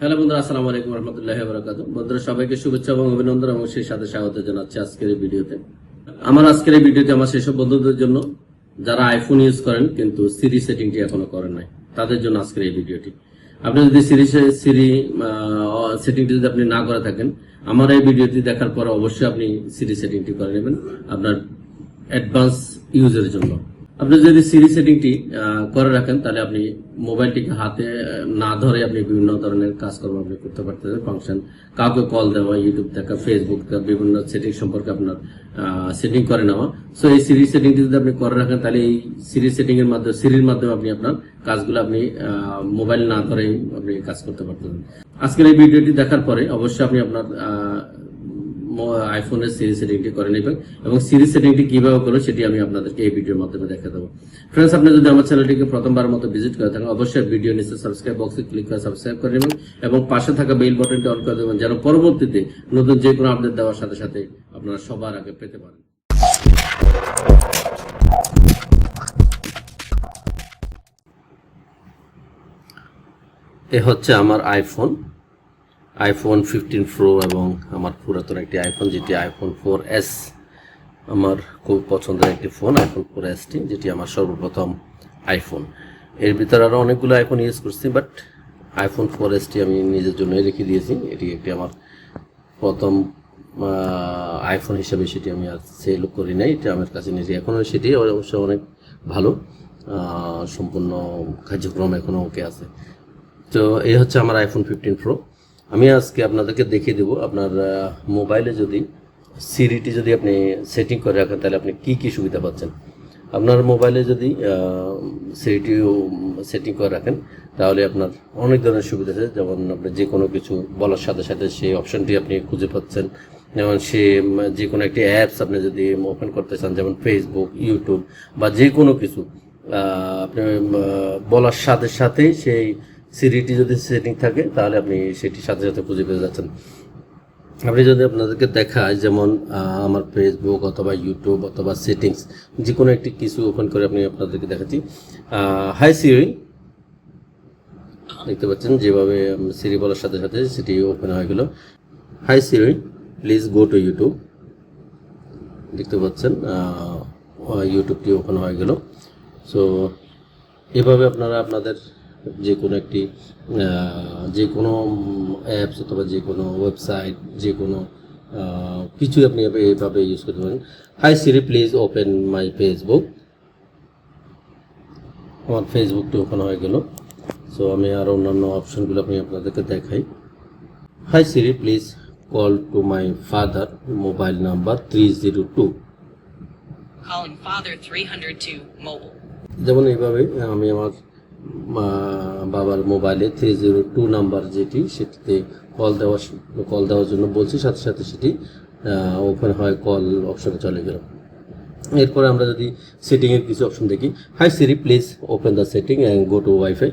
Hello বন্ধুরা, আসসালামু আলাইকুম রহমতুল্লাহ বরাকাত বন্ধুরা, সবাইকে শুভেচ্ছা এবং অভিনন্দন এবং সেই সাথে স্বাগত জানাচ্ছি আজকের এই ভিডিওতে। আমার আজকের এই ভিডিওতে আমার সেসব বন্ধুদের জন্য যারা আইফোন ইউজ করেন কিন্তু সিরি সেটিংটি এখনও করেন নাই, তাদের জন্য আজকের এই ভিডিওটি। আপনি যদি সিরি সিরি সেটিংটি যদি আপনি না করে থাকেন, আমার এই ভিডিওটি দেখার পর অবশ্যই আপনি সিরি সেটিংটি করে নেবেন আপনার অ্যাডভান্স ইউজের জন্য। আপনি যদি সিরি সেটিংটি করে রাখেন, তাহলে আপনি মোবাইলটিকে হাতে না ধরে আপনি বিভিন্ন ধরনের কাজকর্ম আপনি করতে পারতেছেন। ফাংশন কাউকে কল দেওয়া ইউটিউব দেখা ফেসবুক দেখা, বিভিন্ন সেটিং সম্পর্কে আপনার সেটিং করে নেওয়া। সো এই সিরি সেটিংটি যদি আপনি করে রাখেন, তাহলে এই সিরি সেটিং এর মাধ্যমে সিরির মাধ্যমে আপনি আপনার কাজগুলো আপনি মোবাইল না ধরেই আপনি কাজ করতে পারতেছেন। আজকের এই ভিডিওটি দেখার পরে অবশ্যই আপনি আপনার আইফোনের সিরিজ সেটিংটি করে নেবেন এবং সিরিজ সেটিংটি কীভাবে করো সেটি আমি আপনাদেরকে এই ভিডিওর মাধ্যমে দেখা দেবো। ফ্রেন্ডস আপনি যদি আমার চ্যানেলটিকে প্রথমবার মতো ভিজিট করে থাকেন অবশ্যই ভিডিও নিচে সাবস্ক্রাইব বক্সে ক্লিক করে সাবস্ক্রাইব করে নেবেন এবং পাশে থাকা বেল বাটনটি অন করে দেবেন, যেন পরবর্তীতে নতুন যে কোনো আপডেট দেওয়ার সাথে সাথে আপনারা সবার আগে পেতে পারেন। এ হচ্ছে আমার আইফোন আইফোন ফিফটিন প্রো এবং আমার পুরাতন একটি আইফোন যেটি আইফোন ফোর এস আমার খুব পছন্দের একটি ফোন আইফোন ফোর এসটি যেটি আমার সর্বপ্রথম আইফোন এর ভিতরে আরও অনেকগুলো আইফোন ইউজ করছি বাট আইফোন ফোর এসটি আমি নিজের জন্যই রেখে দিয়েছি। এটি একটি আমার প্রথম আইফোন হিসেবে সেটি আমি আর সেল করি নাই, এটা আমার কাছে নিয়েছি এখনও সেটি অবশ্য অনেক ভালো সম্পূর্ণ কার্যক্রম এখনও ওকে আছে। তো এই হচ্ছে আমার আইফোন ফিফটিন প্রো আমি আজকে আপনাদেরকে দেখিয়ে দেবো আপনার মোবাইলে যদি সিরিটি যদি আপনি সেটিং করে রাখেন, তাহলে আপনি কি কি সুবিধা পাচ্ছেন? আপনার মোবাইলে যদি সিরিটি সেটিং করে রাখেন, তাহলে আপনার অনেক ধরনের সুবিধা আছে। যেমন আপনি যে কোনো কিছু বলার সাথে সাথে সেই অপশনটি আপনি খুঁজে পাচ্ছেন। যেমন সে যে কোনো একটি অ্যাপস আপনি যদি ওপেন করতে চান, যেমন ফেসবুক ইউটিউব বা যে কোনো কিছু আপনি বলার সাথে সাথেই সেই সিরিটি যদি সেটিং থাকে, তাহলে আপনি সেটির সাথে সাথে খুঁজে পেয়ে যাচ্ছেন। আপনি যদি আপনাদেরকে দেখায়, যেমন আমার ফেসবুক অথবা ইউটিউব অথবা সেটিংস যে কোনো একটি কিছু ওপেন করে আপনি আপনাদেরকে দেখাচ্ছি। হাই সিরি দেখতে পাচ্ছেন, যেভাবে সিরি বলার সাথে সাথে সেটি ওপেন হয়ে গেল। Hi Siri please go to YouTube দেখতে পাচ্ছেন ইউটিউবটি ওপেন হয়ে গেল। সো এভাবে আপনারা আপনাদের যে কোনো একটি যে কোনো অ্যাপস অথবা যে কোনো ওয়েবসাইট যে কোনো কিছুই আপনি এভাবে- এইভাবে ইউজ করতে পারেন। Hi Siri please open my Facebook আমার ফেসবুকটি ওপেন হয়ে গেল। সো আমি আরও অন্যান্য অপশনগুলো আমি আপনাদেরকে দেখাই। Hi Siri please call to my father mobile number three zero two Calling father 302 mobile. যেমন এইভাবে আমি আমার বাবার মোবাইলে থ্রি জিরো টু নাম্বার যেটি, সেটিতে কল দেওয়া কল দেওয়ার জন্য বলছি, সাথে সাথে সেটি ওপেন হয় কল অপশনে চলে গেল। এরপরে আমরা যদি সেটিংয়ের কিছু অপশন দেখি। Hi Siri please open the setting and go to wifi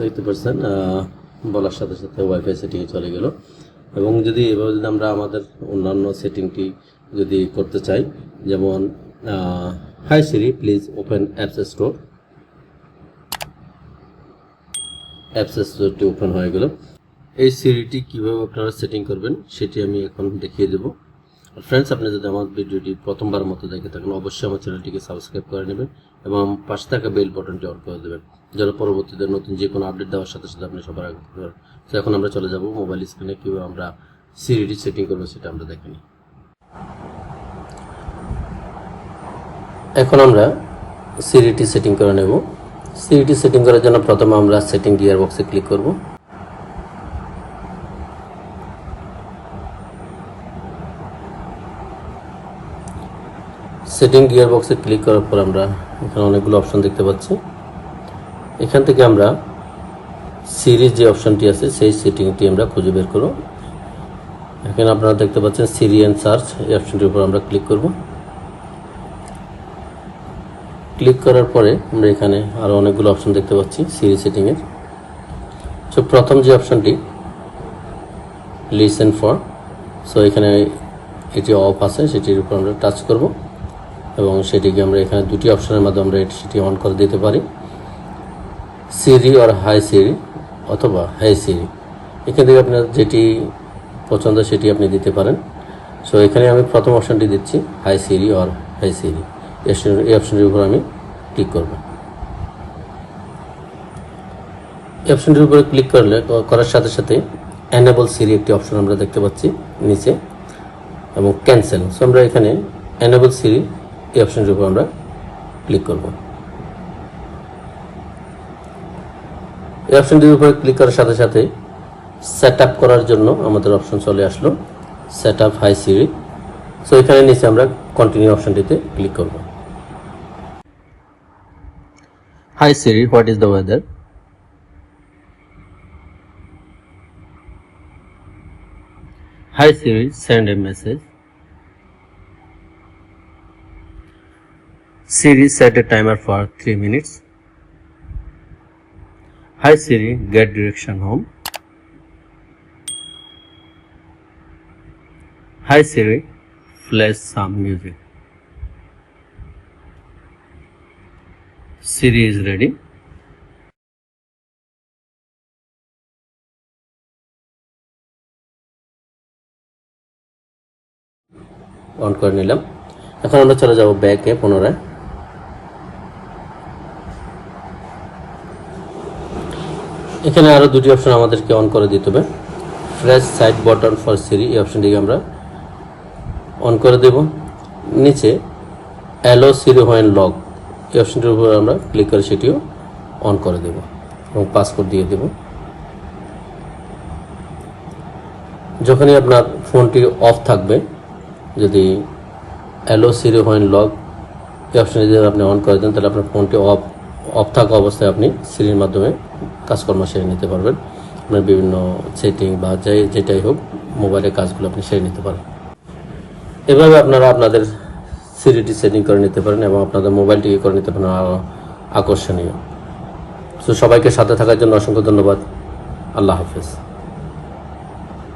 দেখতে পাচ্ছেন বলার সাথে সাথে ওয়াইফাই সেটিংয়ে চলে গেল। এবং যদি এভাবে যদি আমরা আমাদের অন্যান্য সেটিংটি যদি করতে চাই, যেমন hi Siri please open apps store apps স্টোরটি open হয়ে গেল। এই সিরিটি কীভাবে আপনারা সেটিং করবেন, সেটি আমি এখন দেখিয়ে দেবো। আর ফ্রেন্ডস আপনি যদি আমার ভিডিওটি প্রথমবার মতো দেখে থাকেন, অবশ্যই আমার চ্যানেলটিকে সাবস্ক্রাইব করে নেবেন এবং পাশে থাকা বেল বাটনটি অন করে দেবেন, যেন পরবর্তীতে নতুন যে কোনো আপডেট দেওয়ার সাথে সাথে আপনি সবার আগে তো এখন আমরা চলে যাব মোবাইল স্ক্রিনে কীভাবে আমরা সিরিটি সেটিং করব, সেটা আমরা দেখে নিই। এখন আমরা সিরিটি সেটিং করে নেব। সিরিটি সেটিং করার জন্য প্রথমে আমরা সেটিং গিয়ার বক্সে ক্লিক করব। সেটিং গিয়ার বক্সে ক্লিক করার পর আমরা এখানে অনেকগুলো অপশন দেখতে পাচ্ছি। এখান থেকে আমরা সিরিজ যে অপশনটি আছে, সেই সেটিংটি আমরা খুঁজে বের করব। এখানে আপনারা দেখতে পাচ্ছেন সিরি অ্যান্ড সার্চ এই অপশনটির উপর আমরা ক্লিক করব। ক্লিক করার পরে আমরা এখানে আরও অনেকগুলো অপশন দেখতে পাচ্ছি সিরি সেটিংয়ের সো প্রথম যে অপশনটি লিসেন ফর সো এখানে এটি অফ আছে, সেটির উপর আমরা টাচ করব এবং সেটিকে আমরা এখানে দুটি অপশনের মাধ্যমে আমরা সেটি অন করে দিতে পারি। সিরি আর হাই সিরি অথবা হাই সিরি এখান থেকে আপনার যেটি পছন্দ, সেটি আপনি দিতে পারেন। সো এখানে আমি প্রথম অপশানটি দিচ্ছি হাই সিরি আর হাই সিরি এই অপশানটির উপর আমি ক্লিক করব এই অপশানটির উপরে ক্লিক করলে করার সাথে সাথে অ্যানেবল সিরি একটি অপশন আমরা দেখতে পাচ্ছি নিচে, এবং ক্যান্সেল সো আমরা এখানে অ্যানেবল সিরি এই অপশনটির উপর আমরা ক্লিক করব। এই অপশনটির উপরে ক্লিক করার সাথে সাথে সেট আপ করার জন্য আমাদের অপশন চলে আসলো set up hi Siri so এখানে নিচে আমরা কন্টিনিউ অপশনটিতে ক্লিক করব। Hi Siri, what is the weather? Hi Siri, send a message. Siri set a timer for 3 minutes. Hi Siri, get direction home. Hi Siri, flash some music. Siri is ready. On করে নিলাম। এখন আমরা চলে যাব ব্যাকে পুনরায়। এখানে আরও দুটি অপশন আমাদেরকে অন করে দিতে হবে। Press side button for Siri এই অপশনটিকে আমরা অন করে দেব। নিচে অ্যালো সিরি হোয়েন লগ এই অপশনটির উপর আমরা ক্লিক করে সেটিও অন করে দেব এবং পাসওয়ার্ড দিয়ে দেব। যখনই আপনার ফোনটি অফ থাকবে, যদি অ্যালো সিরি হোয়েন লগ এই অপশানে যদি আপনি অন করে দেন, তাহলে আপনার ফোনটি অফ অফ থাকা অবস্থায় আপনি সিরির মাধ্যমে কাজকর্ম সেরে নিতে পারবেন। আপনার বিভিন্ন সেটিং বা যাই যেটাই হোক মোবাইলের কাজগুলো আপনি সেরে নিতে পারেন। এভাবে আপনারা আপনাদের সিরিটি সেটিং করে নিতে পারেন এবং আপনাদের মোবাইলটিকে করে নিতে পারেন। আকর্ষণীয়। সো সবাইকে সাথে থাকার জন্য অসংখ্য ধন্যবাদ। আল্লাহ হাফেজ।